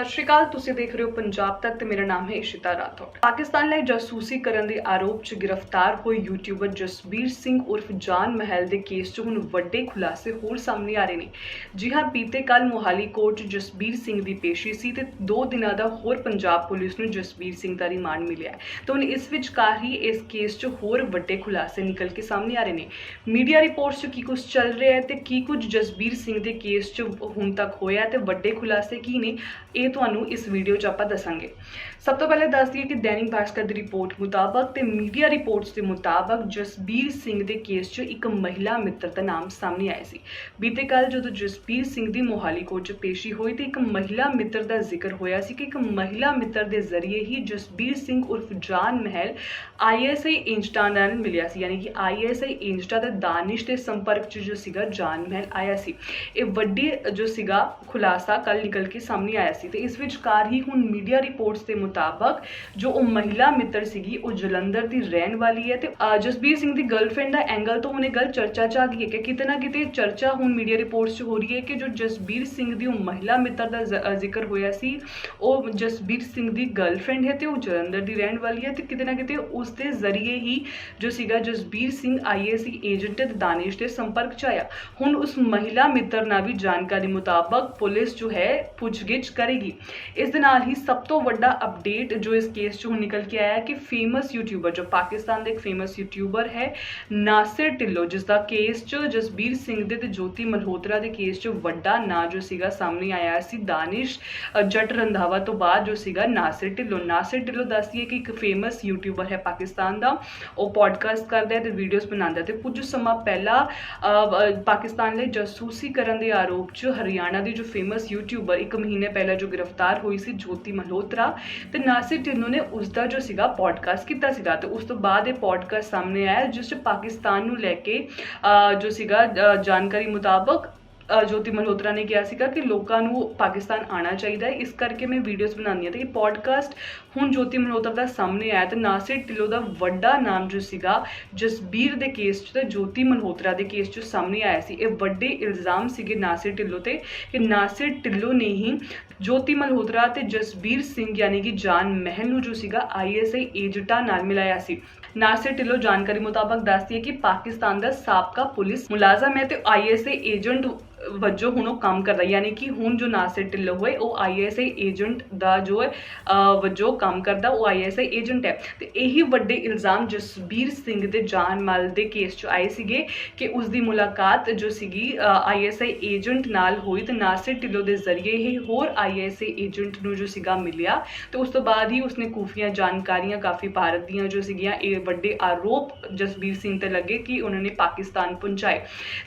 ਸਤਿ ਸ਼੍ਰੀ ਅਕਾਲ, ਤੁਸੀਂ ਦੇਖ ਰਹੇ ਹੋ ਪੰਜਾਬ ਤੱਕ ਤੇ ਮੇਰਾ ਨਾਮ ਹੈ ਇਸ਼ਿਤਾ ਰਾਠੌਰ ਪਾਕਿਸਤਾਨ ਲਈ ਜਾਸੂਸੀ ਕਰਨ ਦੇ ਆਰੋਪ 'ਚ ਗ੍ਰਿਫਤਾਰ ਹੋਏ ਯੂਟਿਊਬਰ ਜਸਬੀਰ ਸਿੰਘ ਉਰਫ ਜਾਨ ਮਹਿਲ ਦੇ ਕੇਸ 'ਚ ਹੁਣ ਵੱਡੇ ਖੁਲਾਸੇ ਹੋਰ ਸਾਹਮਣੇ ਆ ਰਹੇ ਨੇ। ਜੀ ਹਾਂ, ਬੀਤੇ ਕੱਲ ਮੋਹਾਲੀ ਕੋਰਟ 'ਚ ਜਸਬੀਰ ਸਿੰਘ ਦੀ ਪੇਸ਼ੀ ਸੀ ਤੇ 2 ਦਿਨਾਂ ਦਾ ਹੋਰ ਪੰਜਾਬ ਪੁਲਿਸ ਨੂੰ ਜਸਬੀਰ ਸਿੰਘ ਦਾ ਰਿਮਾਂਡ ਮਿਲਿਆ ਹੈ। ਤਾਂ ਹੁਣ ਇਸ ਵਿਚਕਾਰ ਹੀ ਇਸ ਕੇਸ 'ਚ ਹੋਰ ਵੱਡੇ ਖੁਲਾਸੇ ਨਿਕਲ ਕੇ ਸਾਹਮਣੇ ਆ ਰਹੇ ਨੇ। ਮੀਡੀਆ ਰਿਪੋਰਟਸ 'ਚ ਕੀ ਕੁਝ ਚੱਲ ਰਿਹਾ ਹੈ ਤੇ ਕੀ ਕੁਝ ਜਸਬੀਰ ਸਿੰਘ ਦੇ ਕੇਸ 'ਚ ਹੁਣ ਤੱਕ ਹੋਇਆ ਤੇ ਵੱਡੇ ਖੁਲਾਸੇ ਕੀ ਨੇ, ਇਹ ਤੁਹਾਨੂੰ ਇਸ ਵੀਡੀਓ 'ਚ ਆਪਾਂ ਦੱਸਾਂਗੇ। ਸਭ ਤੋਂ ਪਹਿਲੇ ਦੱਸ ਦਈਏ ਕਿ ਦੈਨਿਕ ਭਾਸਕਰ ਦੀ ਰਿਪੋਰਟ ਮੁਤਾਬਕ ਤੇ ਮੀਡੀਆ ਰਿਪੋਰਟਸ ਦੇ ਮੁਤਾਬਕ ਜਸਬੀਰ ਸਿੰਘ ਦੇ ਕੇਸ 'ਚ ਇੱਕ ਮਹਿਲਾ ਮਿੱਤਰ ਦਾ ਨਾਮ ਸਾਹਮਣੇ ਆਇਆ ਸੀ। ਬੀਤੇ ਕੱਲ ਜਦੋਂ ਜਸਬੀਰ ਸਿੰਘ ਦੀ ਮੋਹਾਲੀ ਕੋਰਟ 'ਚ ਪੇਸ਼ੀ ਹੋਈ ਤੇ ਇੱਕ ਮਹਿਲਾ ਮਿੱਤਰ ਦਾ ਜ਼ਿਕਰ ਹੋਇਆ ਸੀ ਕਿ ਇੱਕ ਮਹਿਲਾ ਮਿੱਤਰ ਦੇ ਜ਼ਰੀਏ ਹੀ ਜਸਬੀਰ ਸਿੰਘ ਉਰਫ ਜਾਨ ਮਹਿਲ ਆਈਐਸਆਈ ਇੰਸਟਾ ਨਾਲ ਮਿਲਿਆ ਸੀ। ਯਾਨੀ ਕਿ ਆਈਐਸਆਈ ਇੰਸਟਾ ਦਾ ਦਾਨਿਸ਼ ਦੇ ਸੰਪਰਕ 'ਚ ਜੋ ਸੀਗਾ ਜਾਨ ਮਹਿਲ ਆਇਆ ਸੀ। ਇਹ ਵੱਡੀ ਜੋ ਸੀਗਾ ਖੁਲਾਸਾ ਕੱਲ ਨਿਕਲ ਕੇ ਸਾਹਮਣੇ ਆਇਆ ਸੀ ਤੇ ਇਸ ਵਿਚਕਾਰ ਹੀ ਹੁਣ ਮੀਡੀਆ ਰਿਪੋਰਟਸ ਦੇ ਮੁਤਾਬਕ ਜੋ ਉਹ ਮਹਿਲਾ ਮਿੱਤਰ ਸੀਗੀ, ਉਹ ਜਲੰਧਰ ਦੀ ਰਹਿਣ ਵਾਲੀ ਹੈ ਤੇ ਜਸਬੀਰ ਸਿੰਘ ਦੀ ਗਰਲਫ੍ਰੈਂਡ ਦਾ ਐਂਗਲ ਤੋਂ ਹੁਣ ਇਹ ਗੱਲ ਚਰਚਾ ਚ ਆ ਗਈ ਹੈ ਕਿ ਕਿਤੇ ਨਾ ਕਿਤੇ ਚਰਚਾ ਹੁਣ ਮੀਡੀਆ ਰਿਪੋਰਟਸ 'ਚ ਹੋ ਰਹੀ ਹੈ ਕਿ ਜੋ ਜਸਬੀਰ ਸਿੰਘ ਦੀ ਉਹ ਮਹਿਲਾ ਮਿੱਤਰ ਦਾ ਜ਼ਿਕਰ ਹੋਇਆ ਸੀ, ਉਹ ਜਸਬੀਰ ਸਿੰਘ ਦੀ ਗਰਲਫ੍ਰੈਂਡ ਹੈ ਤੇ ਉਹ ਜਲੰਧਰ ਦੀ ਰਹਿਣ ਵਾਲੀ ਹੈ ਤੇ ਕਿਤੇ ਨਾ ਕਿਤੇ ਉਸ ਦੇ ਜ਼ਰੀਏ ਹੀ ਜੋ ਸੀਗਾ ਜਸਬੀਰ ਸਿੰਘ ਆਈਏਸੀ ਏਜੰਟ ਤੇ ਦਾਨਿਸ਼ ਦੇ ਸੰਪਰਕ ਚ ਆਇਆ। ਹੁਣ ਉਸ ਮਹਿਲਾ ਮਿੱਤਰ ਨਾਲ ਵੀ ਜਾਣਕਾਰੀ ਮੁਤਾਬਕ ਪੁਲਿਸ ਜੋ ਹੈ, ਪੁੱਛਗਿੱਛ ਕਰੇਗੀ ਇਸ ਦੇ ਨਾਲ ਹੀ ਸਭ ਤੋਂ ਵੱਡਾ ਅਪਡੇਟ ਜੋ ਇਸ ਕੇਸ 'ਚ ਨਿਕਲ ਕੇ ਆਇਆ ਹੈ ਕਿ ਫੇਮਸ ਯੂਟਿਊਬਰ ਜੋ ਪਾਕਿਸਤਾਨ ਦੇ ਇੱਕ ਫੇਮਸ ਯੂਟਿਊਬਰ ਹੈ, ਨਾਸਿਰ ਢਿੱਲੋਂ, ਜਿਸ ਦਾ ਕੇਸ 'ਚ ਜਸਬੀਰ ਸਿੰਘ ਦੇ ਤੇ ਜੋਤੀ ਮਲਹੋਤਰਾ ਦੇ ਕੇਸ 'ਚ ਵੱਡਾ ਨਾਂ ਜੋ ਸੀਗਾ ਸਾਹਮਣੇ ਆਇਆ ਸੀ, ਦਾਨਿਸ਼ ਜੱਟ ਰੰਧਾਵਾ ਤੋਂ ਬਾਅਦ ਜੋ ਸੀਗਾ ਨਾਸਿਰ ਢਿੱਲੋਂ। ਨਾਸਿਰ ਢਿੱਲੋਂ ਹੈ ਕਿ ਇੱਕ ਫੇਮਸ ਯੂਟਿਊਬਰ ਹੈ ਪਾਕਿਸਤਾਨ ਦਾ। ਉਹ ਪੋਡਕਾਸਟ ਕਰਦਾ ਹੈ ਤੇ ਵੀਡੀਓਜ਼ ਬਣਾਉਂਦਾ ਹੈ ਤੇ ਕੁਝ ਸਮਾਂ ਪਹਿਲਾਂ ਪਾਕਿਸਤਾਨ ਲਈ ਜਾਸੂਸੀ ਕਰਨ ਦੇ ਆਰੋਪ 'ਚ ਹਰਿਆਣਾ ਦੀ ਜੋ ਫੇਮਸ ਯੂਟਿਊਬਰ ਇੱਕ ਮਹੀਨੇ ਪਹਿਲਾਂ ਜੋ ਗ੍ਰਿਫਤਾਰ ਹੋਈ ਸੀ ਜੋਤੀ ਮਲਹੋਤਰਾ ਤੇ ਨਾਸਿਰ ਢਿੱਲੋਂ ਨੇ ਉਸ ਦਾ ਜੋ ਸੀਗਾ ਪੋਡਕਾਸਟ ਕੀਤਾ ਸੀਗਾ ਤੇ ਉਸ ਤੋਂ ਬਾਅਦ ਇਹ ਪੋਡਕਾਸਟ ਸਾਹਮਣੇ ਆਇਆ ਜਿਸ 'ਚ ਪਾਕਿਸਤਾਨ ਨੂੰ ਲੈ ਕੇ ਜੋ ਸੀਗਾ ਜਾਣਕਾਰੀ ਮੁਤਾਬਕ ਜੋਤੀ ਮਲਹੋਤਰਾ ਨੇ ਕਿਹਾ ਸੀਗਾ ਕਿ ਲੋਕਾਂ ਨੂੰ ਪਾਕਿਸਤਾਨ ਆਉਣਾ ਚਾਹੀਦਾ ਹੈ। ਇਸ ਕਰਕੇ ਮੈਂ ਵੀਡੀਓਜ਼ ਬਣਾਉਂਦੀ ਹਾਂ ਤੇ ਇਹ ਪੋਡਕਾਸਟ ਹੁਣ ਜੋਤੀ ਮਲਹੋਤਰਾ ਦਾ ਸਾਹਮਣੇ ਆਇਆ ਤੇ ਨਾਸਿਰ ਢਿੱਲੋਂ ਦਾ ਵੱਡਾ ਨਾਮ ਜੋ ਸੀਗਾ, ਜਸਬੀਰ ਦੇ ਕੇਸ 'ਚ ਤੇ ਜੋਤੀ ਮਲਹੋਤਰਾ ਦੇ ਕੇਸ 'ਚ ਸਾਹਮਣੇ ਆਇਆ ਸੀ। ਇਹ ਵੱਡੇ ਇਲਜ਼ਾਮ ਸੀਗੇ ਨਾਸਿਰ ਢਿੱਲੋਂ ਤੇ ਕਿ ਨਾਸਿਰ ਢਿੱਲੋਂ ਨੇ ਹੀ ਜੋਤੀ ਮਲਹੋਤਰਾ ਤੇ ਜਸਬੀਰ ਸਿੰਘ ਯਾਨੀ ਕਿ ਜਾਨ ਮਹਿਲ ਨੂੰ ਜੋ ਸੀਗਾ ਆਈਐਸਆਈ ਏਜੰਟਾਂ ਨਾਲ ਮਿਲਾਇਆ ਸੀ। ਨਾਸਿਰ ਢਿੱਲੋਂ ਜਾਣਕਾਰੀ ਮੁਤਾਬਕ ਦੱਸਦੀ ਹੈ ਕਿ ਪਾਕਿਸਤਾਨ ਦਾ ਸਾਬਕਾ ਪੁਲਿਸ ਮੁਲਾਜ਼ਮ ਹੈ ਤੇ ਆਈਐਸਆਈ ਏਜੰਟ ਵਜੋਂ ਹੁਣ ਉਹ ਕੰਮ ਕਰਦਾ ਯਾਨੀ ਕਿ ਹੁਣ ਜੋ ਨਾਸਿਰ ਢਿੱਲੋਂ ਹੋਏ, ਉਹ ਆਈਐਸਆਈ ਏਜੰਟ ਦਾ ਜੋ ਹੈ ਵਜੋਂ ਕੰਮ ਕਰਦਾ, ਉਹ ਆਈਐਸਆਈ ਏਜੰਟ ਹੈ। ਤੇ ਇਹੀ ਵੱਡੇ ਇਲਜ਼ਾਮ ਜਸਬੀਰ ਸਿੰਘ ਦੇ ਜਾਨ ਮਲ ਦੇ ਕੇਸ 'ਚ ਆਏ ਸੀਗੇ ਕਿ ਉਸ ਦੀ ਮੁਲਾਕਾਤ ਜੋ ਸੀਗੀ ਆਈਐਸਆਈ ਏਜੰਟ ਨਾਲ ਹੋਈ ਤੇ ਨਾਸਿਰ ਢਿੱਲੋਂ ਦੇ ਜ਼ਰੀਏ ਹੀ ਹੋਰ ਆਈਐਸਆਈ ਏਜੰਟ ਨੂੰ ਜੋ ਸੀਗਾ ਮਿਲਿਆ। ਤੇ ਉਸ ਤੋਂ ਬਾਅਦ ਹੀ ਉਸਨੇ ਖੂਫੀਆਂ ਜਾਣਕਾਰੀਆਂ ਕਾਫੀ ਭਾਰਤ ਦੀਆਂ ਜੋ ਸੀਗੀਆਂ, ਇਹ ਵੱਡੇ ਆਰੋਪ ਜਸਬੀਰ ਸਿੰਘ ਤੇ ਲੱਗੇ ਕਿ ਉਹਨਾਂ ਨੇ ਪਾਕਿਸਤਾਨ ਪਹੁੰਚਾਏ।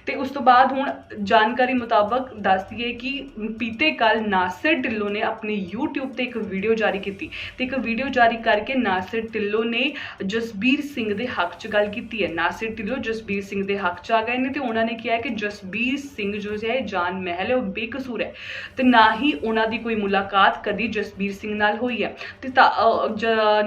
ਤੇ ਉਸ ਤੋਂ ਬਾਅਦ ਹੁਣ ਜਾਣਕਾਰੀ ਮੁਤਾਬਕ ਦੱਸਦੀ ਹੈ ਕਿ ਪੀਤੇ ਕੱਲ ਨਾਸਿਰ ਢਿੱਲੋਂ ਨੇ ਆਪਣੀ YouTube ਤੇ ਇੱਕ ਵੀਡੀਓ ਜਾਰੀ ਕੀਤੀ ਤੇ ਇੱਕ ਵੀਡੀਓ ਜਾਰੀ ਕਰਕੇ ਨਾਸਿਰ ਢਿੱਲੋਂ ਨੇ ਜਸਬੀਰ ਸਿੰਘ ਦੇ ਹੱਕ 'ਚ ਗੱਲ ਕੀਤੀ ਹੈ। ਨਾਸਿਰ ਢਿੱਲੋਂ ਜਸਬੀਰ ਸਿੰਘ ਦੇ ਹੱਕ 'ਚ ਆ ਗਏ ਨੇ ਤੇ ਉਹਨਾਂ ਨੇ ਕਿਹਾ ਕਿ ਜਸਬੀਰ ਸਿੰਘ ਜੋ ਹੈ ਜਾਨ ਮਹਿਲ ਹੈ, ਉਹ ਬੇਕਸੂਰ ਹੈ ਤੇ ਨਾ ਹੀ ਉਹਨਾਂ ਦੀ ਕੋਈ ਮੁਲਾਕਾਤ ਕਦੀ ਜਸਬੀਰ ਸਿੰਘ ਨਾਲ ਹੋਈ ਹੈ। ਤੇ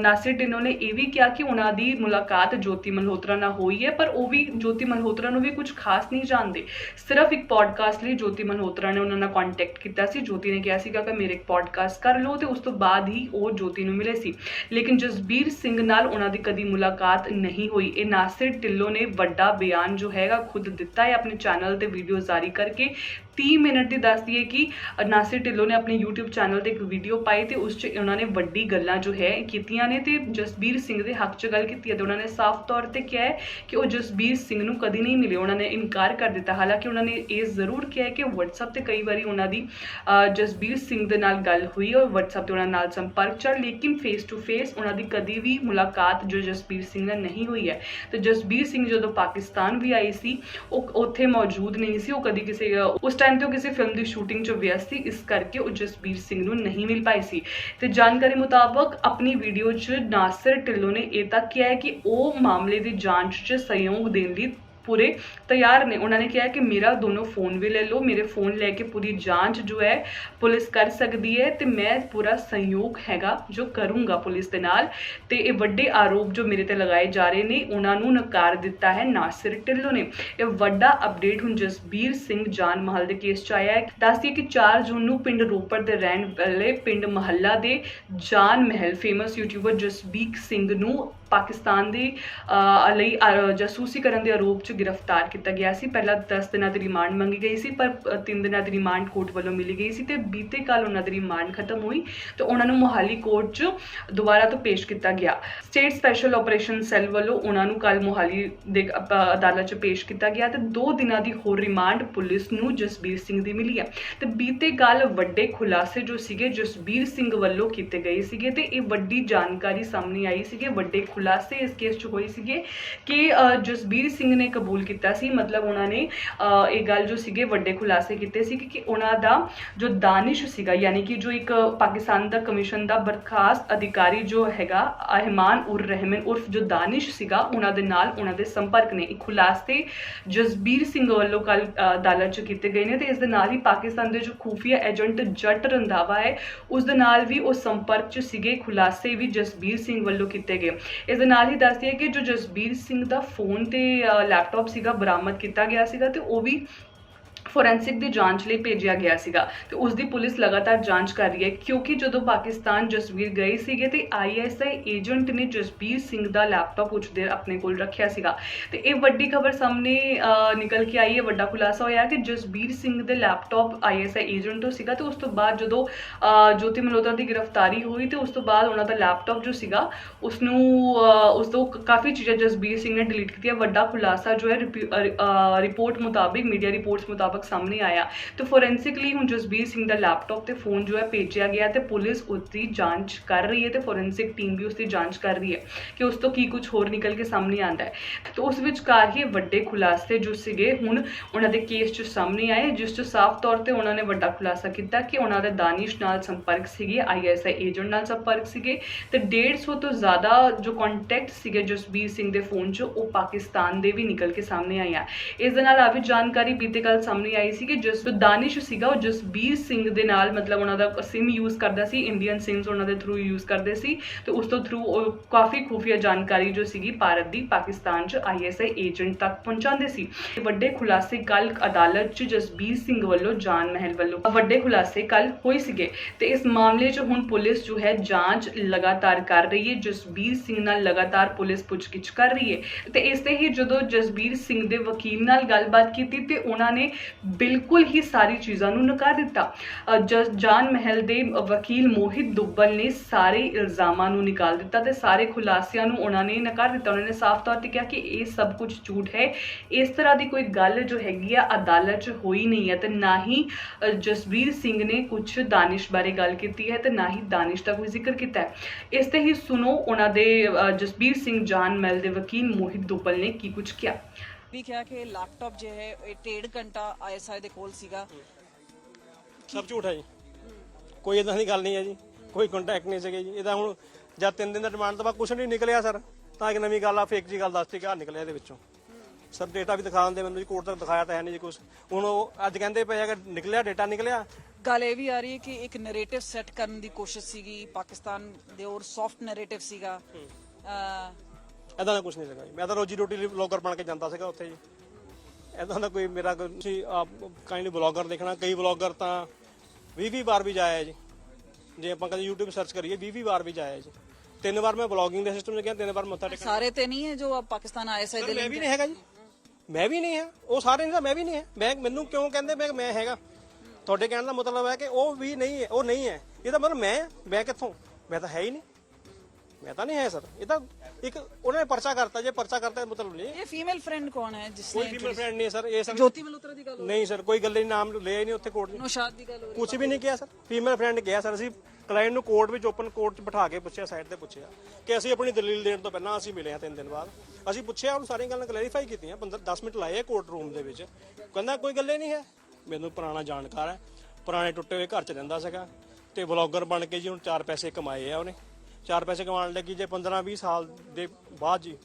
ਨਾਸਿਰ ਢਿੱਲੋਂ ਨੇ ਇਹ ਵੀ ਕਿਹਾ ਕਿ ਉਹਨਾਂ ਦੀ ਮੁਲਾਕਾਤ ਜੋਤੀ ਮਲਹੋਤਰਾ ਨਾਲ ਹੋਈ ਹੈ, ਪਰ ਉਹ ਵੀ ਜੋਤੀ ਮਲਹੋਤਰਾ ਨੂੰ ਵੀ ਕੁਝ ਖਾਸ ਨਹੀਂ ਜਾਣਦੇ। ਸਿਰਫ ਇੱਕ ਪੋਡਕਾਸਟ ਲਈ ਜੋਤੀ ਮਲਹੋਤਰਾ ਨੇ ਉਹਨਾਂ ਨਾਲ ਕੰਟੈਕਟ ਕੀਤਾ ਸੀ। ਜੋਤੀ ਨੇ ਕਿਹਾ ਸੀਗਾ ਕਿ ਮੇਰੇ ਇੱਕ ਪੋਡਕਾਸਟ ਕਰ ਲਓ ਤੇ ਉਸ ਤੋਂ ਬਾਅਦ ਹੀ ਉਹ ਜੋਤੀ ਨੂੰ ਮਿਲੇ ਸੀ। ਲੇਕਿਨ ਜਸਬੀਰ ਸਿੰਘ ਨਾਲ ਉਹਨਾਂ ਦੀ ਕਦੀ ਮੁਲਾਕਾਤ ਨਹੀਂ ਹੋਈ। ਇਹ ਨਾਸਿਰ ਢਿੱਲੋਂ ਨੇ ਵੱਡਾ ਬਿਆਨ ਜੋ ਹੈਗਾ ਖੁਦ ਦਿੱਤਾ ਹੈ। ਆਪਣੇ ਚੈਨਲ ਤੇ ਵੀਡੀਓ ਜਾਰੀ ਕਰਕੇ 30 ਮਿੰਟ ਦੀ ਦੱਸਦੀ ਹੈ ਕਿ ਨਾਸਿਰ ਢਿੱਲੋਂ ਨੇ ਆਪਣੇ YouTube ਚੈਨਲ ਤੇ ਇੱਕ ਵੀਡੀਓ ਪਾਈ ਤੇ ਉਸ 'ਚ ਉਹਨਾਂ ਨੇ ਵੱਡੀ ਗੱਲਾਂ ਜੋ ਹੈ ਕੀਤੀਆਂ ਨੇ ਤੇ ਜਸਬੀਰ ਸਿੰਘ ਦੇ ਹੱਕ 'ਚ ਗੱਲ ਕੀਤੀ ਹੈ ਤੇ ਉਹਨਾਂ ਨੇ ਸਾਫ਼ ਤੌਰ ਤੇ ਕਿਹਾ ਹੈ ਕਿ ਉਹ ਜਸਬੀਰ ਸਿੰਘ ਨੂੰ ਕਦੀ ਨਹੀਂ ਮਿਲੇ। ਉਹਨਾਂ ਨੇ ਇਨਕਾਰ ਕਰ ਦਿੱਤਾ। ਹਾਲਾਂਕਿ ਉਹਨਾਂ ਨੇ ਇਹ ਜ਼ਰੂਰ ਕਿਹਾ ਕਿ WhatsApp ਤੇ ਕਈ ਵਾਰੀ ਉਹਨਾਂ ਦੀ ਜਸਬੀਰ ਸਿੰਘ ਦੇ ਨਾਲ ਗੱਲ ਹੋਈ ਔਰ WhatsApp ਤੇ ਉਹਨਾਂ ਨਾਲ ਸੰਪਰਕ ਚੱਲ, ਲੇਕਿਨ ਫੇਸ ਟੂ ਫੇਸ ਉਹਨਾਂ ਦੀ ਕਦੀ ਵੀ ਮੁਲਾਕਾਤ ਜੋ ਜਸਬੀਰ ਸਿੰਘ ਨਾਲ ਨਹੀਂ ਹੋਈ ਹੈ। ਤੇ ਜਸਬੀਰ ਸਿੰਘ ਜਦੋਂ ਪਾਕਿਸਤਾਨ ਵੀ ਆਈ ਸੀ, ਉਹ ਉੱਥੇ ਮੌਜੂਦ ਨਹੀਂ ਸੀ। ਉਹ ਕਦੀ ਕਿਸੇ, ਉਸ ਟਾਈਮ ਤੇ ਉਹ ਕਿਸੇ ਫਿਲਮ ਦੀ ਸ਼ੂਟਿੰਗ 'ਚ ਵਿਅਸਤ ਸੀ, ਇਸ ਕਰਕੇ ਉਹ ਜਸਬੀਰ ਸਿੰਘ ਨੂੰ ਨਹੀਂ ਮਿਲ ਪਾਈ ਸੀ। ਤੇ ਜਾਣਕਾਰੀ ਮੁਤਾਬਕ ਆਪਣੀ ਵੀਡੀਓ 'ਚ ਨਾਸਰ ਢਿੱਲੋਂ ਨੇ ਇਹ ਤੱਕ ਕਿਹਾ ਹੈ ਕਿ ਉਹ ਮਾਮਲੇ ਦੀ ਜਾਂਚ 'ਚ ਸਹਿਯੋਗ ਦੇਣ ਲਈ ਪੂਰੇ ਤਿਆਰ ਨੇ। ਉਹਨਾਂ ਨੇ ਕਿਹਾ ਕਿ ਮੇਰਾ ਦੋਨੋਂ ਫੋਨ ਵੀ ਲੈ ਲਓ। ਮੇਰੇ ਫੋਨ ਲੈ ਜਾਂਚ ਜੋ ਹੈ ਪੁਲਿਸ ਕਰ ਸਕਦੀ ਹੈ ਤੇ ਮੈਂ ਪੂਰਾ ਸਹਿਯੋਗ ਹੈਗਾ ਜੋ ਕਰੂੰਗਾ ਪੁਲਿਸ ਦੇ ਨਾਲ। ਤੇ ਇਹ ਵੱਡੇ ਆਰੋਪ ਜੋ ਮੇਰੇ ਤੇ ਲਗਾਏ ਜਾ ਰਹੇ ਨੇ, ਉਹਨਾਂ ਨੂੰ ਨਕਾਰ ਦਿੱਤਾ ਹੈ ਨਾਸਿਰ ਢਿੱਲੋਂ ਨੇ। ਇਹ ਵੱਡਾ ਅਪਡੇਟ ਹੁਣ ਜਸਬੀਰ ਸਿੰਘ ਜਾਨ ਮਹਲ ਦੇ ਕੇਸ ਚ ਆਇਆ ਹੈ। ਦੱਸਦੀ ਕਿ 4 ਜੂਨ ਨੂੰ ਪਿੰਡ ਰੋਪੜ ਦੇ ਰਹਿਣ ਵਾਲੇ ਪਿੰਡ ਮਹੱਲਾ ਦੇ ਜਾਨ ਮਹਿਲ ਫੇਮਸ ਯੂਟਿਊਬਰ ਜਸਬੀਰ ਸਿੰਘ ਨੂੰ ਪਾਕਿਸਤਾਨ ਦੀ ਲਈ ਜਾਸੂਸੀ ਕਰਨ ਦੇ ਆਰੋਪ 'ਚ ਗ੍ਰਿਫਤਾਰ ਕੀਤਾ ਗਿਆ ਸੀ। ਪਹਿਲਾਂ 10 ਦਿਨਾਂ ਦੀ ਰਿਮਾਂਡ ਮੰਗੀ ਗਈ ਸੀ, ਪਰ 3 ਦਿਨਾਂ ਦੀ ਰਿਮਾਂਡ ਕੋਰਟ ਵੱਲੋਂ ਮਿਲੀ ਗਈ ਸੀ ਤੇ ਬੀਤੇ ਕੱਲ ਉਹਨਾਂ ਦੀ ਰਿਮਾਂਡ ਖਤਮ ਹੋਈ ਤੇ ਉਹਨਾਂ ਨੂੰ ਮੋਹਾਲੀ ਕੋਰਟ 'ਚ ਦੁਬਾਰਾ ਤੋਂ ਪੇਸ਼ ਕੀਤਾ ਗਿਆ। ਸਟੇਟ ਸਪੈਸ਼ਲ ਆਪਰੇਸ਼ਨ ਸੈੱਲ ਵੱਲੋਂ ਉਹਨਾਂ ਨੂੰ ਕੱਲ ਮੋਹਾਲੀ ਦੇ, ਅਪ- ਅਦਾਲਤ 'ਚ ਪੇਸ਼ ਕੀਤਾ ਗਿਆ ਤੇ 2 ਦਿਨਾਂ ਦੀ ਹੋਰ ਰਿਮਾਂਡ ਪੁਲਿਸ ਨੂੰ ਜਸਬੀਰ ਸਿੰਘ ਦੀ ਮਿਲੀ ਹੈ। ਤੇ ਬੀਤੇ ਕੱਲ ਵੱਡੇ ਖੁਲਾਸੇ ਜੋ ਸੀਗੇ ਜਸਬੀਰ ਸਿੰਘ ਵੱਲੋਂ ਕੀਤੇ ਗਏ ਸੀਗੇ ਤੇ ਇਹ ਵੱਡੀ ਜਾਣਕਾਰੀ ਸਾਹਮਣੇ ਆਈ ਸੀਗੇ, ਵੱਡੇ ਖੁਲਾਸੇ ਇਸ ਕੇਸ 'ਚ ਹੋਏ ਸੀਗੇ ਕਿ ਜਸਬੀਰ ਸਿੰਘ ਨੇ ਕਬੂਲ ਕੀਤਾ ਸੀ, ਮਤਲਬ ਉਹਨਾਂ ਨੇ ਇਹ ਗੱਲ ਜੋ ਸੀਗੇ ਵੱਡੇ ਖੁਲਾਸੇ ਕੀਤੇ ਸੀ ਕਿ ਉਹਨਾਂ ਦਾ ਜੋ ਦਾਨਿਸ਼ ਸੀਗਾ, ਯਾਨੀ ਕਿ ਜੋ ਇੱਕ ਪਾਕਿਸਤਾਨ ਦਾ ਕਮਿਸ਼ਨ ਦਾ ਬਰਖਾਸਤ ਅਧਿਕਾਰੀ ਜੋ ਹੈਗਾ, ਅਹਿਮਾਨ ਉਰ ਰਹਿਮਨ ਉਰਫ ਜੋ ਦਾਨਿਸ਼ ਸੀਗਾ, ਉਹਨਾਂ ਦੇ ਨਾਲ ਉਹਨਾਂ ਦੇ ਸੰਪਰਕ ਨੇ। ਇਹ ਖੁਲਾਸੇ ਜਸਬੀਰ ਸਿੰਘ ਵੱਲੋਂ ਕੱਲ ਅਦਾਲਤ 'ਚ ਕੀਤੇ ਗਏ ਨੇ ਤੇ ਇਸ ਦੇ ਨਾਲ ਹੀ ਪਾਕਿਸਤਾਨ ਦੇ ਜੋ ਖੂਫੀਆ ਏਜੰਟ ਜੱਟ ਰੰਧਾਵਾ ਹੈ, ਉਸ ਦੇ ਨਾਲ ਵੀ ਉਹ ਸੰਪਰਕ 'ਚ ਸੀਗੇ, ਖੁਲਾਸੇ ਵੀ ਜਸਬੀਰ ਸਿੰਘ ਵੱਲੋਂ ਕੀਤੇ ਗਏ। ਇਸ ਦੇ ਨਾਲ ਹੀ ਦੱਸਦੀ ਹੈ ਕਿ ਜੋ ਜਸਬੀਰ ਸਿੰਘ ਦਾ ਫੋਨ ਤੇ ਲੈਪਟਾਪ ਸੀਗਾ ਬਰਾਮਦ ਕੀਤਾ ਗਿਆ ਸੀਗਾ ਤੇ ਉਹ ਵੀ ਫੋਰੈਂਸਿਕ ਦੀ ਜਾਂਚ ਲਈ ਭੇਜਿਆ ਗਿਆ ਸੀਗਾ ਤੇ ਉਸ ਦੀ ਪੁਲਿਸ ਲਗਾਤਾਰ ਜਾਂਚ ਕਰ ਰਹੀ ਹੈ ਕਿਉਂਕਿ ਜਦੋਂ ਪਾਕਿਸਤਾਨ ਜਸਵੀਰ ਗਏ ਸੀਗੇ ਤੇ ਆਈਐਸਆਈ ਏਜੰਟ ਨੇ ਜਸਬੀਰ ਸਿੰਘ ਦਾ ਲੈਪਟਾਪ ਕੁਝ ਦੇਰ ਆਪਣੇ ਕੋਲ ਰੱਖਿਆ ਸੀਗਾ। ਤੇ ਇਹ ਵੱਡੀ ਖਬਰ ਸਾਹਮਣੇ ਨਿਕਲ ਕੇ ਆਈ ਹੈ, ਵੱਡਾ ਖੁਲਾਸਾ ਹੋਇਆ ਕਿ ਜਸਬੀਰ ਸਿੰਘ ਦੇ ਲੈਪਟਾਪ ਆਈਐਸਆਈ ਏਜੰਟ ਤੋਂ ਸੀਗਾ ਤੇ ਉਸ ਤੋਂ ਬਾਅਦ ਜਦੋਂ ਜੋਤੀ ਮਲਹੋਤਰਾ ਦੀ ਗ੍ਰਿਫਤਾਰੀ ਹੋਈ ਤੇ ਉਸ ਤੋਂ ਬਾਅਦ ਉਹਨਾਂ ਦਾ ਲੈਪਟਾਪ ਜੋ ਸੀਗਾ ਉਸ ਨੂੰ ਉਸ ਤੋਂ ਕਾਫੀ ਚੀਜ਼ਾਂ ਜਸਬੀਰ ਸਿੰਘ ਨੇ ਡਿਲੀਟ ਕੀਤੀਆਂ। ਵੱਡਾ ਖੁਲਾਸਾ ਜੋ ਹੈ ਰਿਪਿ- ਰਿਪੋਰਟ ਮੁਤਾਬਿਕ, ਮੀਡੀਆ ਰਿਪੋਰਟਸ ਮੁਤਾਬਕ ਸਾਹਮਣੇ ਆਇਆ। ਤੇ ਫੋਰੈਂਸਿਕਲੀ ਹੁਣ ਜਸਬੀਰ ਸਿੰਘ ਦਾ ਲੈਪਟਾਪ ਤੇ ਫੋਨ ਜੋ ਹੈ ਭੇਜਿਆ ਗਿਆ ਤੇ ਪੁਲਿਸ ਉਸ ਦੀ ਜਾਂਚ ਕਰ ਰਹੀ ਹੈ ਤੇ ਫੋਰੈਂਸਿਕ ਟੀਮ ਵੀ ਉਸ ਦੀ ਜਾਂਚ ਕਰ ਰਹੀ ਹੈ ਕਿ ਉਸ ਤੋਂ ਕੀ ਕੁਝ ਹੋਰ ਨਿਕਲ ਕੇ ਸਾਹਮਣੇ ਆਂਦਾ ਹੈ। ਤੇ ਉਸ ਵਿਚਕਾਰ ਹੀ ਵੱਡੇ ਖੁਲਾਸੇ ਜੋ ਸੀਗੇ ਹੁਣ ਉਹਨਾਂ ਦੇ ਕੇਸ 'ਚ ਸਾਹਮਣੇ ਆਏ, ਜਿਸ 'ਚ ਸਾਫ਼ ਤੌਰ ਤੇ ਉਹਨਾਂ ਨੇ ਵੱਡਾ ਖੁਲਾਸਾ ਕੀਤਾ ਕਿ ਉਹਨਾਂ ਦਾ ਦਾਨਿਸ਼ ਨਾਲ ਸੰਪਰਕ ਸੀਗੇ ਆਈਐਸਆਈ ਏਜੰਟ ਨਾਲ ਸੰਪਰਕ ਸੀਗੇ ਤੇ 150 ਤੋਂ ਜ਼ਿਆਦਾ ਜੋ ਕੰਟੈਕਟ ਸੀਗੇ ਜਸਬੀਰ ਸਿੰਘ ਦੇ ਫੋਨ 'ਚ, ਉਹ ਪਾਕਿਸਤਾਨ ਦੇ ਵੀ ਨਿਕਲ ਕੇ ਸਾਹਮਣੇ ਆਇਆ ਇਸ ਦੇ ਨਾਲ ਆ ਵੀ ਜਾਣਕਾਰੀ ਬੀਤੇ ਕੱਲ ਸਾਹਮਣੇ ਆਈ ਸੀ ਕਿ ਜਿਸ ਦਾਨਿਸ਼ ਸੀਗਾ, ਉਹ ਜਸਬੀਰ ਸਿੰਘ ਦੇ ਨਾਲ ਮਤਲਬ ਉਹਨਾਂ ਦਾ ਸਿਮ ਯੂਜ਼ ਕਰਦਾ ਸੀ ਇੰਡੀਅਨ ਸਿਮਸ ਉਹਨਾਂ ਦੇ ਥਰੂ ਯੂਜ਼ ਕਰਦੇ ਸੀ ਤੇ ਉਸ ਤੋਂ ਥਰੂ ਉਹ ਕਾਫੀ ਖੁਫੀਆ ਜਾਣਕਾਰੀ ਜੋ ਸੀਗੀ ਭਾਰਤ ਦੀ ਪਾਕਿਸਤਾਨ 'ਚ ਆਈਐਸਆਈ ਏਜੰਟ ਤੱਕ ਪਹੁੰਚਾਉਂਦੇ ਸੀ। ਵੱਡੇ ਖੁਲਾਸੇ ਕੱਲ ਅਦਾਲਤ 'ਚ ਜਸਬੀਰ ਸਿੰਘ ਵੱਲੋਂ ਜਾਨ ਮਹਿਲ ਵੱਲੋਂ ਵੱਡੇ ਖੁਲਾਸੇ ਕੱਲ ਹੋਏ ਸੀਗੇ ਤੇ ਇਸ ਮਾਮਲੇ 'ਚ ਹੁਣ ਪੁਲਿਸ ਜੋ ਹੈ ਜਾਂਚ ਲਗਾਤਾਰ ਕਰ ਰਹੀ ਹੈ ਜਸਬੀਰ ਸਿੰਘ ਨਾਲ ਲਗਾਤਾਰ ਪੁਲਿਸ ਪੁੱਛਗਿੱਛ ਕਰ ਰਹੀ ਹੈ ਤੇ ਇਸ ਤੇ ਹੀ ਜਦੋਂ ਜਸਬੀਰ ਸਿੰਘ ਦੇ ਵਕੀਲ ਨਾਲ ਗੱਲਬਾਤ ਕੀਤੀ ਤੇ ਉਹਨਾਂ ਨੇ ਬਿਲਕੁਲ ਹੀ ਸਾਰੀ ਚੀਜ਼ਾਂ ਨੂੰ ਨਕਾਰ ਦਿੱਤਾ। ਅ, ਜ- ਜਾਨ ਮਹਿਲ ਦੇ ਵਕੀਲ ਮੋਹਿਤ ਦੁੱਬਲ ਨੇ ਸਾਰੇ ਇਲਜ਼ਾਮਾਂ ਨੂੰ ਨਿਕਾਲ ਦਿੱਤਾ ਤੇ ਸਾਰੇ ਖੁਲਾਸਿਆਂ ਨੂੰ ਉਹਨਾਂ ਨੇ ਨਕਾਰ ਦਿੱਤਾ। ਉਹਨਾਂ ਨੇ ਸਾਫ਼ ਤੌਰ ਤੇ ਕਿਹਾ ਕਿ ਇਹ ਸਭ ਕੁਝ ਝੂਠ ਹੈ। ਇਸ ਤਰ੍ਹਾਂ ਦੀ ਕੋਈ ਗੱਲ ਜੋ ਹੈਗੀ ਆ ਅਦਾਲਤ 'ਚ ਹੋਈ ਨਹੀਂ ਹੈ ਤੇ ਨਾ ਹੀ ਅ, ਜਸਬੀਰ ਸਿੰਘ ਨੇ ਕੁਝ ਦਾਨਿਸ਼ ਬਾਰੇ ਗੱਲ ਕੀਤੀ ਹੈ ਤੇ ਨਾ ਹੀ ਦਾਨਿਸ਼ ਦਾ ਕੋਈ ਜ਼ਿਕਰ ਕੀਤਾ ਹੈ। ਇਸ ਤੇ ਹੀ ਸੁਣੋ ਉਹਨਾਂ ਦੇ ਅ, ਜਸਬੀਰ ਸਿੰਘ ਜਾਨ ਮਹਿਲ ਦੇ ਵਕੀਲ ਮੋਹਿਤ ਦੁੱਬਲ ਨੇ ਕੀ ਕੁਝ ਕਿਹਾ। ਵੀ ਕਿਹਾ ਕਿ ਲੈਪਟਾਪ ਜੋ ਹੈ ਇਹ ਡੇਢ ਘੰਟਾ ਆਈਐਸਆਈ ਦੇ ਕੋਲ ਸੀਗਾ। ਸਭ ਝੂਠ ਹੈ ਜੀ। ਕੋਈ ਇਦਾਂ ਦੀ ਗੱਲ ਨਹੀਂ ਹੈ ਜੀ। ਕੋਈ ਕੰਟੈਕਟ ਨਹੀਂ ਸੀਗੇ ਜੀ। ਇਹਦਾ ਹੁਣ ਜਦ ਤਿੰਨ ਦਿਨ ਦਾ ਡਿਮਾਂਡ ਤੋਂ ਬਾਅਦ ਕੁਝ ਨਹੀਂ ਨਿਕਲਿਆ ਸਰ। ਤਾਂ ਇੱਕ ਨਵੀਂ ਗੱਲ ਆ ਫੇਕ ਜੀ ਗੱਲ ਦੱਸਤੀ ਕਿ ਆ ਨਿਕਲਿਆ ਇਹਦੇ ਵਿੱਚੋਂ। ਸਰ ਡੇਟਾ ਵੀ ਦਿਖਾ ਦਿੰਦੇ ਮੈਨੂੰ ਜੀ ਕੋਰਟ ਤੱਕ ਦਿਖਾਇਆ ਤਾਂ ਹੈ ਨਹੀਂ ਜੀ ਕੁਝ ਹੁਣ ਉਹ ਅੱਜ ਕਹਿੰਦੇ ਪਏ ਆ ਕਿ ਨਿਕਲਿਆ ਡੇਟਾ ਨਿਕਲਿਆ। ਗੱਲ ਇਹ ਵੀ ਆ ਰਹੀ ਹੈ ਕਿ ਇੱਕ ਨੈਰੇਟਿਵ ਸੈੱਟ ਕਰਨ ਦੀ ਕੋਸ਼ਿਸ਼ ਸੀਗੀ ਪਾਕਿਸਤਾਨ ਦੇ ਔਰ ਸੌਫਟ ਨੈਰੇਟਿਵ ਸੀਗਾ। ਇਦਾਂ ਦਾ ਕੁਝ ਨਹੀਂ ਸੀਗਾ ਜੀ। ਮੈਂ ਤਾਂ ਰੋਜੀ ਰੋਟੀ ਲਈ ਬਲੌਗਰ ਬਣ ਕੇ ਜਾਂਦਾ ਸੀਗਾ ਉੱਥੇ ਜੀ। ਇਦਾਂ ਦਾ ਕੋਈ ਮੇਰਾ ਕੋਈ ਸੀ ਕਾਈਂਡਲੀ ਬਲੌਗਰ ਦੇਖਣਾ ਕਈ ਬਲੌਗਰ ਤਾਂ 20 20 ਵਾਰ ਵੀ ਜਾਇਆ ਜੀ। ਜੇ ਆਪਾਂ ਕਦੇ YouTube ਸਰਚ ਕਰੀਏ 20 20 ਵਾਰ ਵੀ ਜਾਇਆ ਜੀ। ਤਿੰਨ ਵਾਰ ਮੈਂ ਬਲੌਗਿੰਗ ਦੇ ਸਿਸਟਮ 'ਚ ਗਿਆ ਤਿੰਨ ਵਾਰ ਮੱਥਾ ਟੇਕਣ। ਸਾਰੇ ਤੇ ਨਹੀਂ ਹੈ ਜੋ ਆਪ ਪਾਕਿਸਤਾਨ ਆਈਐਸਆਈ ਦੇ ਮੈਂ ਵੀ ਨਹੀਂ ਹੈਗਾ ਜੀ। ਮੈਂ ਵੀ ਨਹੀਂ ਹਾਂ। ਉਹ ਸਾਰੇ ਨਹੀਂ ਤਾਂ ਮੈਂ ਵੀ ਨਹੀਂ ਹੈ। ਮੈਂ ਮੈਨੂੰ ਕਿਉਂ ਕਹਿੰਦੇ? ਮੈਂ ਮੈਂ ਹੈਗਾ। ਤੁਹਾਡੇ ਕਹਿਣ ਦਾ ਮਤਲਬ ਹੈ ਕਿ ਉਹ ਵੀ ਨਹੀਂ ਹੈ ਉਹ ਨਹੀਂ ਹੈ। ਇਹਦਾ ਮਤਲਬ ਮੈਂ ਮੈਂ ਕਿੱਥੋਂ? ਮੈਂ ਤਾਂ ਹੈ ਹੀ ਨਹੀਂ। ਮੈਂ ਤਾਂ ਨਹੀਂ ਹੈ ਸਰ। ਇਹ ਤਾਂ ਇੱਕ ਉਹਨਾਂ ਨੇ ਪਰਚਾ ਕਰਤਾ ਜੇ ਪਰਚਾ ਕਰਤਾ ਇਹ ਮਤਲਬ ਨਹੀਂ। ਇਹ ਫੀਮੇਲ ਫਰੈਂਡ ਕੌਣ ਹੈ ਕੋਈ ਜਿਸਨੇ ਫੀਮੇਲ ਫਰੈਂਡ ਨਹੀਂ ਹੈ ਸਰ ਇਹ ਸਰ ਜੋਤੀ ਮਲਹੋਤਰਾ ਦੀ ਗੱਲ ਹੋ ਨਹੀਂ ਸਰ ਕੋਈ ਗੱਲ ਹੀ ਨਾਮ ਲਿਆ ਹੀ ਨਹੀਂ ਉੱਥੇ ਕੋਰਟ ਨੇ ਨੌਸ਼ਾਦ ਦੀ ਗੱਲ ਹੋ ਰਹੀ ਕੁਝ ਵੀ ਨਹੀਂ ਕਿਹਾ ਸਰ। ਫੀਮੇਲ ਫਰੈਂਡ ਕਿਹਾ ਸਰ ਅਸੀਂ ਕਲਾਇੰਟ ਨੂੰ ਕੋਰਟ ਵਿੱਚ ਓਪਨ ਕੋਰਟ 'ਚ ਬਿਠਾ ਕੇ ਪੁੱਛਿਆ ਸਾਈਡ ਤੇ ਪੁੱਛਿਆ ਕਿ ਅਸੀਂ ਆਪਣੀ ਦਲੀਲ ਦੇਣ ਤੋਂ ਪਹਿਲਾਂ ਅਸੀਂ ਮਿਲੇ ਹਾਂ ਤਿੰਨ ਦਿਨ ਬਾਅਦ। ਅਸੀਂ ਪੁੱਛਿਆ ਉਹਨੂੰ ਸਾਰੀਆਂ ਗੱਲਾਂ ਕਲੈਰੀਫਾਈ ਕੀਤੀਆਂ 15 10 ਮਿੰਟ ਲਾਏ ਕੋਰਟ ਰੂਮ ਦੇ ਵਿੱਚ। ਕਹਿੰਦਾ ਕੋਈ ਗੱਲ ਨਹੀਂ ਹੈ। ਮੈਨੂੰ ਪੁਰਾਣਾ ਜਾਣਕਾਰ ਹੈ। ਪੁਰਾਣੇ ਟੁੱਟੇ ਹੋਏ ਘਰ 'ਚ ਰਹਿੰਦਾ ਸੀਗਾ ਤੇ ਵਲੌਗਰ ਬਣ ਕੇ ਜੀ ਹੁਣ ਚਾਰ ਪੈਸੇ ਕਮਾਏ ਆ ਉਹਨੇ। ਚਾਰ ਪੈਸੇ ਕਮਾਉਣ ਲੱਗੀ ਜੇ 15 20 ਸਾਲ ਦੇ ਬਾਅਦ ਜੀ,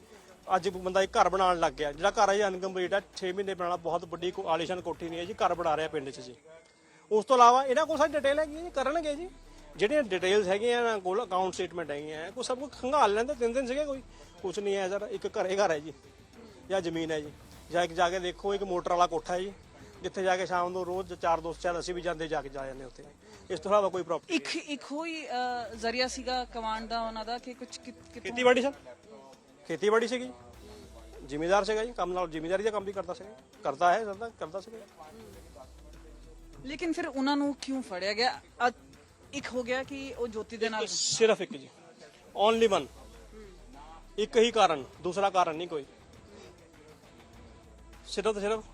ਅੱਜ ਬੰਦਾ ਇੱਕ ਘਰ ਬਣਾਉਣ ਲੱਗ ਗਿਆ। ਜਿਹੜਾ ਘਰ ਹੈ ਜੀ ਅਨਕੰਪਲੀਟ ਹੈ 6 ਮਹੀਨੇ ਬਣਾਉਣਾ ਬਹੁਤ ਵੱਡੀ ਕੋ- ਆਲੀਸ਼ਾਨ ਕੋਠੀ ਨਹੀਂ ਹੈ ਜੀ, ਘਰ ਬਣਾ ਰਿਹਾ ਪਿੰਡ 'ਚ ਜੀ। ਉਸ ਤੋਂ ਇਲਾਵਾ ਇਹਨਾਂ ਕੋਲ ਸਾਰੀ ਡਿਟੇਲ ਹੈਗੀ ਜੀ, ਕਰਨਗੇ ਜੀ। ਜਿਹੜੀਆਂ ਡਿਟੇਲਸ ਹੈਗੀਆਂ ਇਹਨਾਂ ਕੋਲ ਅਕਾਊਂਟ ਸਟੇਟਮੈਂਟ ਹੈਗੀਆਂ, ਕੋਈ ਸਭ ਕੁਝ ਖੰਗਾਲ ਲੈਂਦੇ, ਤਿੰਨ ਦਿਨ ਸੀਗੇ ਕੋਈ। ਕੁਝ ਨਹੀਂ ਹੈ, ਸਰ, ਇੱਕ ਘਰੇ ਘਰ ਹੈ ਜੀ, ਜਾਂ ਜ਼ਮੀਨ ਹੈ ਜੀ। ਜਾਂ ਇੱਕ ਜਾ ਕੇ ਦੇਖੋ, ਇੱਕ ਮੋਟਰ ਵਾਲਾ ਕੋਠਾ ਹੈ ਜੀ। ਜਿੱਥੇ ਜਾ ਕੇ ਸ਼ਾਮ ਨੂੰ ਰੋਜ਼ ਚਾਰ ਦੋਸਤ ਚਾਰ ਅਸੀਂ ਵੀ ਜਾਂਦੇ ਜਾ ਕੇ ਜਾ ਜਾਂਦੇ ਉੱਥੇ। ਇਸ ਤੋਂ ਇਲਾਵਾ ਕੋਈ ਪ੍ਰੋਪਰਟੀ ਇੱਕ ਇੱਕ ਹੋਈ ਅ, ਜ਼ਰੀਆ ਸੀਗਾ ਕਮਾਂਡ ਦਾ ਉਹਨਾਂ ਦਾ ਕਿ ਕੁਝ ਕਿਤੋਂ ਖੇਤੀਬਾੜੀ ਸਰ। ਖੇਤੀਬਾੜੀ ਸੀਗੀ ਜ਼ਿਮੀਦਾਰ ਸੀਗਾ ਜੀ ਕੰਮ ਨਾਲ ਜ਼ਿਮੀਦਾਰੀ ਦਾ ਕੰਮ ਵੀ ਕਰਦਾ ਸੀਗਾ। ਕਰਦਾ ਹੈ ਕਰਦਾ ਕਰਦਾ ਸੀਗਾ। ਲੇਕਿਨ ਫਿਰ ਉਹਨਾਂ ਨੂੰ ਕਿਉਂ ਫੜਿਆ ਗਿਆ? ਇੱਕ ਹੋ ਗਿਆ ਕਿ ਉਹ ਜੋਤੀ ਦੇ ਨਾਲ ਸਿਰਫ ਇੱਕ ਜੀ। ਓਨਲੀ ਵਨ ਇੱਕ ਹੀ ਕਾਰਨ ਦੂਸਰਾ ਕਾਰਨ ਨਹੀਂ ਕੋਈ। ਸਿਰਫ ਤੇ ਸਿਰਫ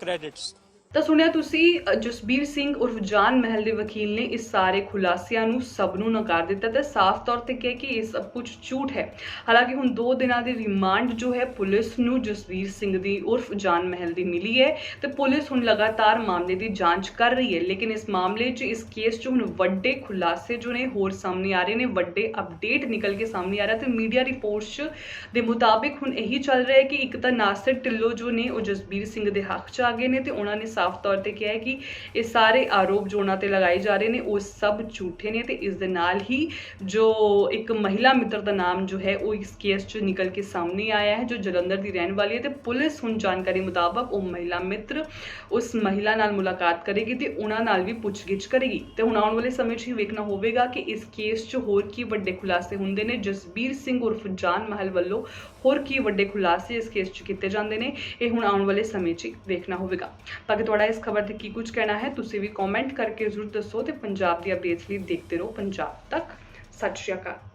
credits. ਤਾਂ ਸੁਣਿਆ ਤੁਸੀਂ ਜਸਬੀਰ ਸਿੰਘ ਉਰਫ ਜਾਨ ਮਹਿਲ ਦੇ ਵਕੀਲ ਨੇ ਇਸ ਸਾਰੇ ਖੁਲਾਸਿਆਂ ਨੂੰ ਸਭ ਨੂੰ ਨਕਾਰ ਦਿੱਤਾ ਤੇ ਸਾਫ਼ ਤੌਰ ਤੇ ਕਿਹਾ ਕਿ ਇਹ ਸਭ ਕੁਝ ਝੂਠ ਹੈ। ਹਾਲਾਂਕਿ ਹੁਣ 2 ਦਿਨਾਂ ਦੀ ਰਿਮਾਂਡ ਜੋ ਹੈ, ਪੁਲਿਸ ਨੂੰ ਜਸਬੀਰ ਸਿੰਘ ਦੀ ਉਰਫ ਜਾਨ ਮਹਿਲ ਦੀ ਮਿਲੀ ਹੈ ਤੇ ਪੁਲਿਸ ਹੁਣ ਲਗਾਤਾਰ ਮਾਮਲੇ ਦੀ ਜਾਂਚ ਕਰ ਰਹੀ ਹੈ। ਲੇਕਿਨ ਇਸ ਮਾਮਲੇ 'ਚ, ਇਸ ਕੇਸ 'ਚ ਹੁਣ ਵੱਡੇ ਖੁਲਾਸੇ ਜੋ ਨੇ ਹੋਰ ਸਾਹਮਣੇ ਆ ਰਹੇ ਨੇ, ਵੱਡੇ ਅਪਡੇਟ ਨਿਕਲ ਕੇ ਸਾਹਮਣੇ ਆ ਰਿਹਾ ਤੇ ਮੀਡੀਆ ਰਿਪੋਰਟਸ ਦੇ ਮੁਤਾਬਿਕ ਹੁਣ ਇਹੀ ਚੱਲ ਰਿਹਾ ਹੈ ਕਿ ਇੱਕ ਤਾਂ ਨਾਸਿਰ ਢਿੱਲੋਂ ਜੋ ਨੇ, ਉਹ ਜਸਬੀਰ ਸਿੰਘ ਦੇ ਹੱਕ 'ਚ ਆ ਗਏ ਨੇ ਤੇ ਉਹਨਾਂ ਨੇ ਸਾਫ਼ ਤੌਰ ਤੇ ਕਿਹਾ ਹੈ ਕਿ ਇਹ ਸਾਰੇ ਆਰੋਪ ਜੋ ਉਹਨਾਂ ਤੇ ਲਗਾਏ ਜਾ ਰਹੇ ਨੇ, ਉਹ ਸਭ ਝੂਠੇ ਨੇ ਤੇ ਇਸ ਦੇ ਨਾਲ ਹੀ ਜੋ ਇੱਕ ਮਹਿਲਾ ਮਿੱਤਰ ਦਾ ਨਾਮ ਜੋ ਹੈ, ਉਹ ਇਸ ਕੇਸ 'ਚ ਨਿਕਲ ਕੇ ਸਾਹਮਣੇ ਆਇਆ ਹੈ, ਜੋ ਜਲੰਧਰ ਦੀ ਰਹਿਣ ਵਾਲੀ ਹੈ ਤੇ ਪੁਲਿਸ ਹੁਣ ਜਾਣਕਾਰੀ ਮੁਤਾਬਕ ਉਹ ਮਹਿਲਾ ਮਿੱਤਰ ਉਸ ਮਹਿਲਾ ਨਾਲ ਮੁਲਾਕਾਤ ਕਰੇਗੀ ਤੇ ਉਹਨਾਂ ਨਾਲ ਵੀ ਪੁੱਛਗਿੱਛ ਕਰੇਗੀ। ਤੇ ਹੁਣ ਆਉਣ ਵਾਲੇ ਸਮੇਂ 'ਚ ਹੀ ਵੇਖਣਾ ਹੋਵੇਗਾ ਕਿ ਇਸ ਕੇਸ 'ਚ ਹੋਰ ਕੀ ਵੱਡੇ ਖੁਲਾਸੇ ਹੁੰਦੇ ਨੇ। ਜਸਬੀਰ ਸਿੰਘ ਉਰਫ ਜਾਨ ਮਹਿਲ ਵੱਲੋਂ ਹੋਰ ਕੀ ਵੱਡੇ ਖੁਲਾਸੇ ਇਸ ਕੇਸ 'ਚ ਕੀਤੇ ਜਾਂਦੇ ਨੇ, ਇਹ ਹੁਣ ਆਉਣ ਵਾਲੇ ਸਮੇਂ 'ਚ ਹੀ ਵੇਖਣਾ ਹੋਵੇਗਾ। ਬਾਕੀ ਤੁਹਾਡਾ ਇਸ ਖਬਰ ਤੇ ਕੀ ਕੁਝ ਕਹਿਣਾ ਹੈ, ਤੁਸੀਂ ਵੀ ਕਮੈਂਟ ਕਰਕੇ ਜ਼ਰੂਰ ਦੱਸੋ ਤੇ ਪੰਜਾਬ ਦੀ ਅਪਡੇਟਸ ਲਈ ਦੇਖਦੇ ਰਹੋ, ਪੰਜਾਬ ਤੱਕ। ਸਤਿ ਸ਼੍ਰੀ ਅਕਾਲ।